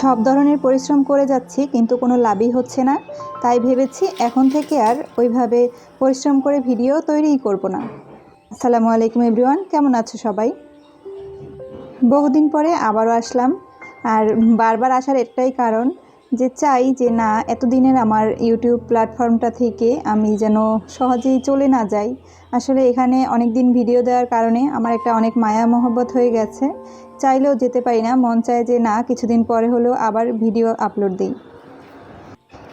সব ধরনের পরিশ্রম করে যাচ্ছি, কিন্তু কোনো লাভই হচ্ছে না। তাই ভেবেছি এখন থেকে আর ওইভাবে পরিশ্রম করে ভিডিও তৈরিই করব না। আসসালামু আলাইকুম এভরিওয়ান, কেমন আছো সবাই? বহুদিন পরে আবারও আসলাম। আর বারবার আসার একটাই কারণ যে চাই যে না, এতদিনের আমার ইউটিউব প্ল্যাটফর্মটা থেকে আমি যেন সহজেই চলে না যাই। আসলে এখানে অনেক দিন ভিডিও দেওয়ার কারণে আমার একটা অনেক মায়া মহব্বত হয়ে গেছে। চাইলেও যেতে পারি না। মন চায় যে না, কিছুদিন পরে হলেও আবার ভিডিও আপলোড দিই।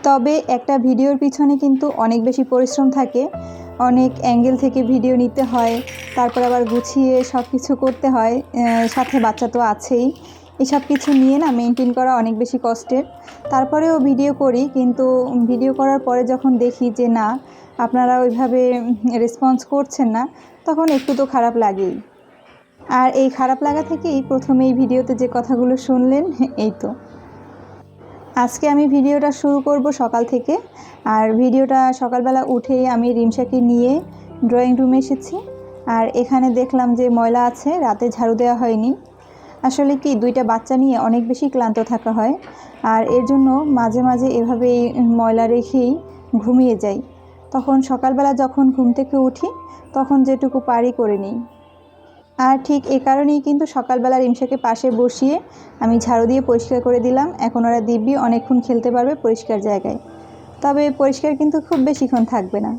তবে একটা ভিডিওর পিছনে কিন্তু অনেক বেশি পরিশ্রম থাকে। অনেক অ্যাঙ্গেল থেকে ভিডিও নিতে হয়, তারপর আবার গুছিয়ে সব কিছু করতে হয় সাথে বাচ্চা তো আছেই। এসব কিছু নিয়ে না মেনটেন করা অনেক বেশি কষ্টের। তারপরেও ভিডিও করি, কিন্তু ভিডিও করার পরে যখন দেখি যে না, আপনারা ওইভাবে রেসপন্স করছেন না, তখন একটু তো খারাপ লাগেই। আর এই খারাপ লাগা থেকেই প্রথমে এই ভিডিওতে যে কথাগুলো শুনলেন, এই তো। আজকে আমি ভিডিওটা শুরু করব সকাল থেকে। আর ভিডিওটা সকালবেলা উঠেই আমি রিমসাকে নিয়ে ড্রয়িং রুমে এসেছি। আর এখানে দেখলাম যে ময়লা আছে, রাতে ঝাড়ু দেওয়া হয়নি। আসলে কি, দুইটা বাচ্চা নিয়ে অনেক বেশি ক্লান্ত থাকা হয়। আর এর জন্য মাঝে মাঝে এভাবে ময়লা রেখেই ঘুমিয়ে যাই। তখন সকালবেলা যখন ঘুম থেকে উঠি, তখন যেটুকু পারি করে নিই। আর ঠিক এ কারণেই কিন্তু সকালবেলা রিমসাকে পাশে বসিয়ে আমি ঝাড়ু দিয়ে পরিষ্কার করে দিলাম। এখন ওরা দিব্যি অনেকক্ষণ খেলতে পারবে পরিষ্কার জায়গায়। তবে পরিষ্কার কিন্তু খুব বেশিক্ষণ থাকবে না।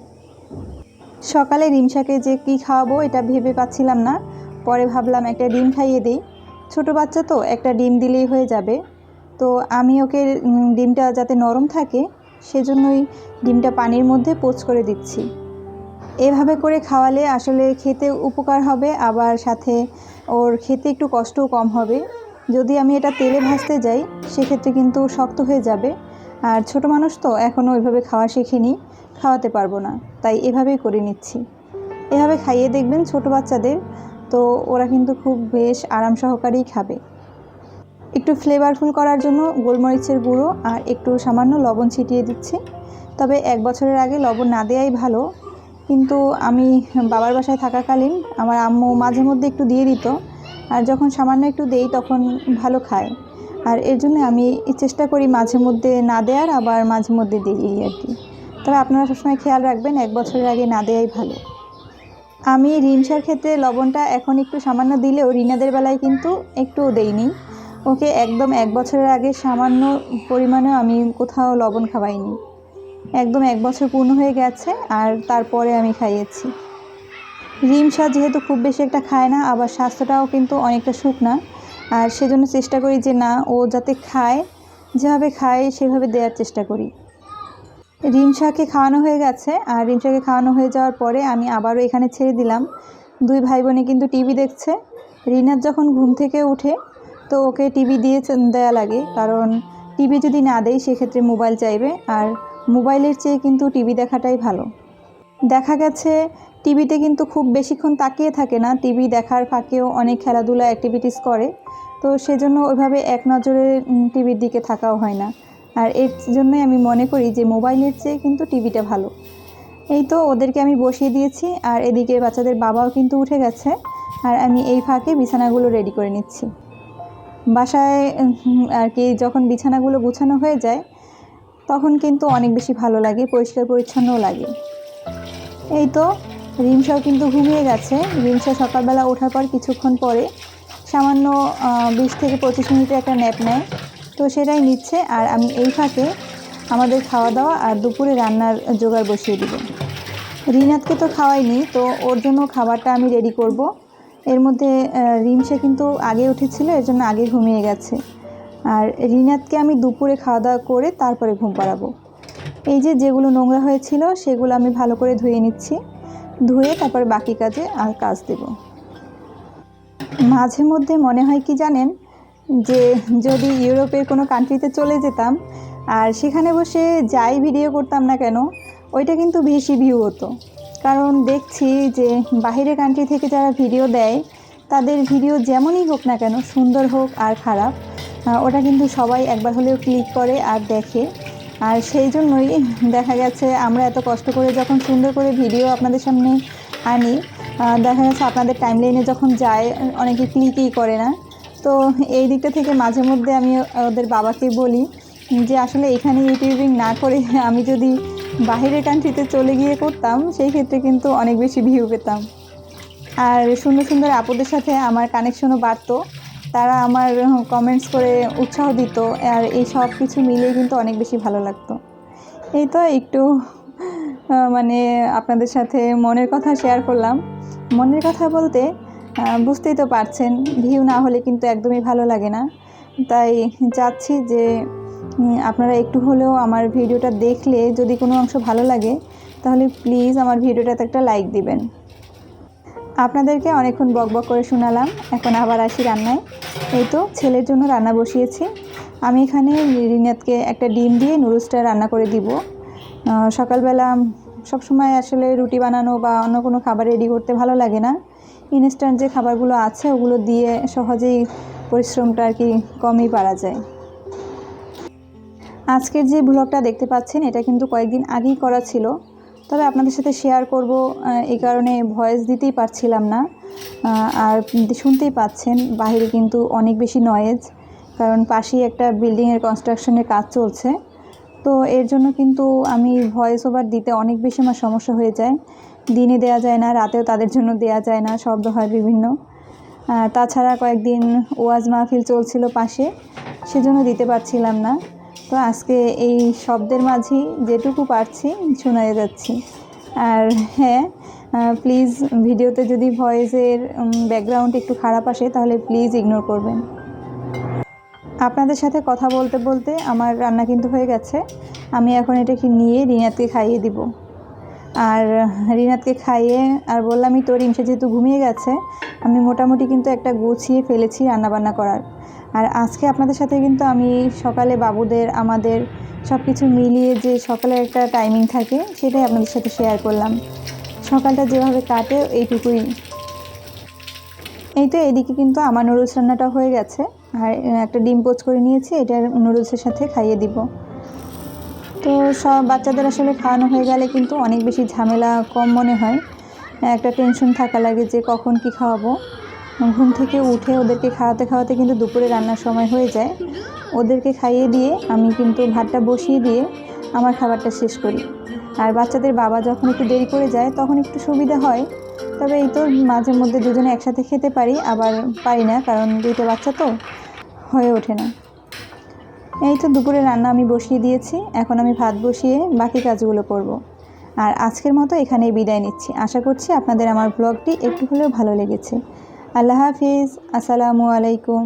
সকালে রিমসাকে যে কি খাওয়াবো এটা ভেবে পাচ্ছিলাম না। পরে ভাবলাম একটা ডিম খাইয়ে দিই। ছোটো বাচ্চা তো, একটা ডিম দিলেই হয়ে যাবে। তো আমি ওকে ডিমটা যাতে নরম থাকে, সেজন্যই ডিমটা পানির মধ্যে পোচ করে দিচ্ছি। এভাবে করে খাওয়ালে আসলে খেতে উপকার হবে, আবার সাথে ওর খেতে একটু কষ্টও কম হবে। যদি আমি এটা তেলে ভাজতে যাই, সেক্ষেত্রে কিন্তু শক্ত হয়ে যাবে। আর ছোট মানুষ তো এখনও ওইভাবে খাওয়া শিখিনি, খাওয়াতে পারব না, তাই এভাবেই করে নিচ্ছি। এভাবে খাইয়ে দেখবেন ছোট বাচ্চাদের, তো ওরা কিন্তু খুব বেশ আরাম সহকারেই খাবে। একটু ফ্লেভারফুল করার জন্য গোলমরিচের গুঁড়ো আর একটু সামান্য লবণ ছিটিয়ে দিচ্ছি। তবে এক বছরের আগে লবণ না দেওয়াই ভালো কিন্তু আমি বাবার বাসায় থাকাকালীন আমার আম্মু মাঝে মধ্যে একটু দিয়ে দিত। আর যখন সামান্য একটু দেই তখন ভালো খায়। আর এর জন্য আমি চেষ্টা করি মাঝে মধ্যে না দেওয়ার আবার মাঝে মধ্যে দিই এই আর কি। তবে আপনারা সবসময় খেয়াল রাখবেন, এক বছরের আগে না দেওয়াই ভালো। আমি রিমসার ক্ষেত্রে লবণটা এখন একটু সামান্য দিলেও রিনাদের বেলায় কিন্তু একটুও দেইনি। ওকে একদম এক বছরের আগে সামান্য পরিমাণেও আমি কোথাও লবণ খাওয়াইনি। একদম এক বছর পূর্ণ হয়ে গেছে আর তারপরে আমি খাইয়েছি। রিমসা যেহেতু খুব বেশি একটা খায় না, আবার স্বাস্থ্যটাও কিন্তু অনেকটা শুকনা আর সেজন্য চেষ্টা করি যে না, ও যাতে খায়, যেভাবে খায় সেভাবে দেওয়ার চেষ্টা করি। রিমসাকে খাওয়ানো হয়ে গেছে আর রিমসাকে খাওয়ানো হয়ে যাওয়ার পরে আমি আবারও এখানে ছেড়ে দিলাম। দুই ভাই বোনে কিন্তু টিভি দেখছে। রিনার যখন ঘুম থেকে উঠে তো ওকে টিভি দিয়ে দেয়া লাগে। কারণ টিভি যদি না দেয়, সেক্ষেত্রে মোবাইল চাইবে। আর মোবাইলের চেয়ে কিন্তু টিভি দেখাটাই ভালো। দেখা গেছে, টিভিতে কিন্তু খুব বেশিক্ষণ তাকিয়ে থাকে না। টিভি দেখার ফাঁকেও অনেক খেলাধুলা অ্যাক্টিভিটিস করে। তো সেজন্য ওইভাবে এক নজরে টিভির দিকে থাকাও হয় না। আর এর জন্যই আমি মনে করি যে মোবাইলের চেয়ে কিন্তু টিভিটা ভালো। এই তো ওদেরকে আমি বসিয়ে দিয়েছি। আর এদিকে বাচ্চাদের বাবাও কিন্তু উঠে গেছে। আর আমি এই ফাঁকে বিছানাগুলো রেডি করে নিচ্ছি। বাসায় আর কি যখন বিছানাগুলো গুছানো হয়ে যায় তখন কিন্তু অনেক বেশি ভালো লাগে, পরিষ্কার পরিচ্ছন্নও লাগে। এই তো রিমসাও কিন্তু ঘুমিয়ে গেছে। রিমসা সকালবেলা ওঠার পর কিছুক্ষণ পরে সামান্য বিশ থেকে পঁচিশ মিনিটের একটা ন্যাপ নেয়। তো সেটাই নিচ্ছে আর আমি এই ফাঁকে আমাদের খাওয়া দাওয়া আর দুপুরে রান্নার জোগাড় বসিয়ে দিব। রিনাতকে তো খাওয়াইনি, তো ওর জন্য খাবারটা আমি রেডি করব। এর মধ্যে রিমসা কিন্তু আগে উঠেছিল, এর জন্য আগে ঘুমিয়ে গেছে। আর রিনাতকে আমি দুপুরে খাওয়া দাওয়া করে তারপরে ঘুম পাড়াবো। এই যে যেগুলো নোংরা হয়েছিল, সেগুলো আমি ভালো করে ধুয়ে নিচ্ছি। ধুয়ে তারপরে বাকি কাজে আর কাজ দেব। মাঝে মধ্যে মনে হয় কি জানেন, যে যদি ইউরোপের কোনো কান্ট্রিতে চলে যেতাম আর সেখানে বসে যাই ভিডিও করতাম না কেন, ওইটা কিন্তু বেশি ভিউ হতো। কারণ দেখছি যে বাহিরের কান্ট্রি থেকে যারা ভিডিও দেয় তাদের ভিডিও যেমনই হোক না কেন সুন্দর হোক আর খারাপ ওটা কিন্তু সবাই একবার হলেও ক্লিক করে আর দেখে। আর সেই জন্যই দেখা গেছে আমরা এত কষ্ট করে যখন সুন্দর করে ভিডিও আপনাদের সামনে আনি দেখা গেছে আপনাদের টাইম লাইনে যখন যায়, অনেকে ক্লিকই করে না। তো এই দিকটা থেকে মাঝে মধ্যে আমি ওদের বাবাকে বলি যে, আসলে এখানে ইউটিউবিং না করে আমি যদি বাইরের কান্ট্রিতে চলে গিয়ে করতাম, সেই ক্ষেত্রে কিন্তু অনেক বেশি ভিউ পেতাম। আর সুন্দর সুন্দর আপুদের সাথে আমার কানেকশনও বাড়তো। তারা আমার কমেন্টস করে উৎসাহ দিত আর এই সব কিছু মিলিয়ে কিন্তু অনেক বেশি ভালো লাগতো। এই তো একটু মানে আপনাদের সাথে মনের কথা শেয়ার করলাম। মনের কথা বলতে বুঝতেই তো পারছেন ভিউ না হলে কিন্তু একদমই ভালো লাগে না। তাই চাচ্ছি যে আপনারা একটু হলেও আমার ভিডিওটা দেখলে যদি কোনো অংশ ভালো লাগে, তাহলে প্লিজ আমার ভিডিওটাতে একটা লাইক দিবেন। আপনাদেরকে অনেকক্ষণ বক বক করে শোনালাম, এখন আবার আসি রান্নায়। এই তো, ছেলের জন্য রান্না বসিয়েছি। আমি এখানে রিনাতকে একটা ডিম দিয়ে নুডলসটা রান্না করে দিব। সকালবেলা সবসময় আসলে রুটি বানানো বা অন্য কোনো খাবার রেডি করতে ভালো লাগে না। ইনস্ট্যান্ট যে খাবারগুলো আছে, ওগুলো দিয়ে সহজেই পরিশ্রমটা আর কি কমই পারা যায়। আজকের যে ব্লগটা দেখতে পাচ্ছেন, এটা কিন্তু কয়েকদিন আগেই করা ছিল। তবে আপনাদের সাথে শেয়ার করব এই কারণে ভয়েস দিতেই পারছিলাম না। আর শুনতেই পাচ্ছেন বাইরে কিন্তু অনেক বেশি নয়েজ কারণ পাশেই একটা বিল্ডিংয়ের কনস্ট্রাকশনের কাজ চলছে। তো এর জন্য কিন্তু আমি ভয়েস ওভার দিতে অনেক বেশি আমার সমস্যা হয়ে যায়। দিনে দেয়া যায় না, রাতেও তাদের জন্য দেয়া যায় না, শব্দ হয় বিভিন্ন। তাছাড়া কয়েকদিন ওয়াজ মাহফিল চলছিল পাশে, সেজন্য দিতে পারছিলাম না। তো আজকে এই শব্দের মাঝেই যেটুকু পারছি শোনায় যাচ্ছি। আর হ্যাঁ প্লিজ ভিডিওতে যদি ভয়েসের ব্যাকগ্রাউন্ড একটু খারাপ আসে, তাহলে প্লিজ ইগনোর করবেন। আপনাদের সাথে কথা বলতে বলতে আমার রান্না কিন্তু হয়ে গেছে। আমি এখন এটাকে নিয়ে রিনাতকে খাইয়ে দিব। আর রিনাতকে খাইয়ে আর বললামই তো রিমসে যেহেতু ঘুমিয়ে গেছে, আমি মোটামুটি কিন্তু একটা গুছিয়ে ফেলেছি রান্নাবান্না করার। আর আজকে আপনাদের সাথে কিন্তু আমি সকালে বাবুদের, আমাদের সব কিছু মিলিয়ে যে সকালের একটা টাইমিং থাকে, সেটাই আপনাদের সাথে শেয়ার করলাম। সকালটা যেভাবে কাটে, এইটুকুই। এই তো এদিকে কিন্তু আমার নুডলস রান্নাটা হয়ে গেছে। আর, একটা ডিম পোচ করে নিয়েছি এটা নুডলসের সাথে খাইয়ে দিব। তো সব বাচ্চাদের আসলে খাওয়ানো হয়ে গেলে কিন্তু অনেক বেশি ঝামেলা কম মনে হয়। একটা টেনশন থাকা লাগে যে কখন কি খাওয়াবো। ঘুম থেকে উঠে ওদেরকে খাওয়াতে খাওয়াতে কিন্তু দুপুরে রান্নার সময় হয়ে যায়। ওদেরকে খাইয়ে দিয়ে আমি কিন্তু ভাতটা বসিয়ে দিয়ে আমার খাবারটা শেষ করি। আর বাচ্চাদের বাবা যখন একটু দেরি করে যায় তখন একটু সুবিধা হয়। তবে এই তো মাঝে মধ্যে দুজনে একসাথে খেতে পারি, আবার পারি না কারণ দুইটা বাচ্চা তো, হয়ে ওঠে না। এই তো দুপুরে রান্না আমি বসিয়ে দিয়েছি, এখন আমি ভাত বসিয়ে বাকি কাজগুলো করব। আর আজকের মতো এখানেই বিদায় নিচ্ছি। আশা করছি আপনাদের আমার ব্লগটি একটু হলেও ভালো লেগেছে। আল্লাহ হাফিজ, আসসালামু আলাইকুম।